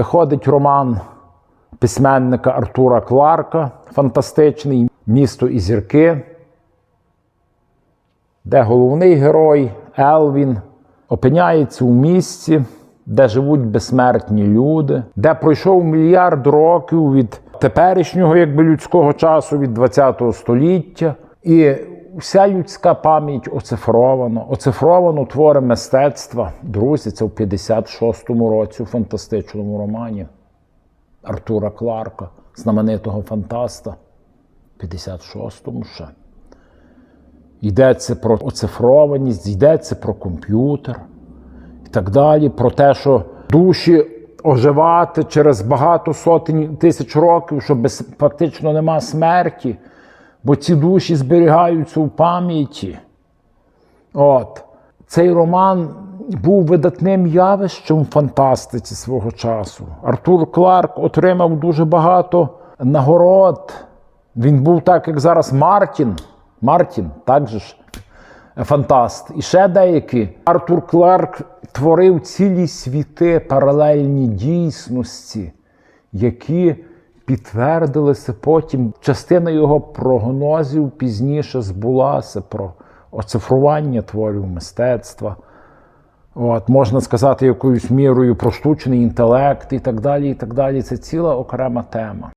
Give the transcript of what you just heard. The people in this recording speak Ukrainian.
Виходить роман письменника Артура Кларка, фантастичний Місто і зірки, де головний герой Елвін опиняється у місці, де живуть безсмертні люди, де пройшов мільярд років від теперішнього якби людського часу, від ХХ століття. І вся людська пам'ять оцифрована, оцифровано твори мистецтва. Друзі, це в 56-му році у фантастичному романі Артура Кларка, знаменитого фантаста. 56-му ще. Йдеться про оцифрованість, йдеться про комп'ютер і так далі, про те, що душі оживати через багато сотень тисяч років, що без, фактично нема смерті, бо ці душі зберігаються у пам'яті. От. Цей роман був видатним явищем фантастиці свого часу. Артур Кларк отримав дуже багато нагород. Він був так, як зараз Мартін. Мартін, так же ж, фантаст. І ще деякі. Артур Кларк творив цілі світи, паралельні дійсності, які підтвердилися потім. Частина його прогнозів пізніше збулася про оцифрування творів мистецтва. От, можна сказати, якоюсь мірою про штучний інтелект і так далі. і так далі. Це ціла окрема тема.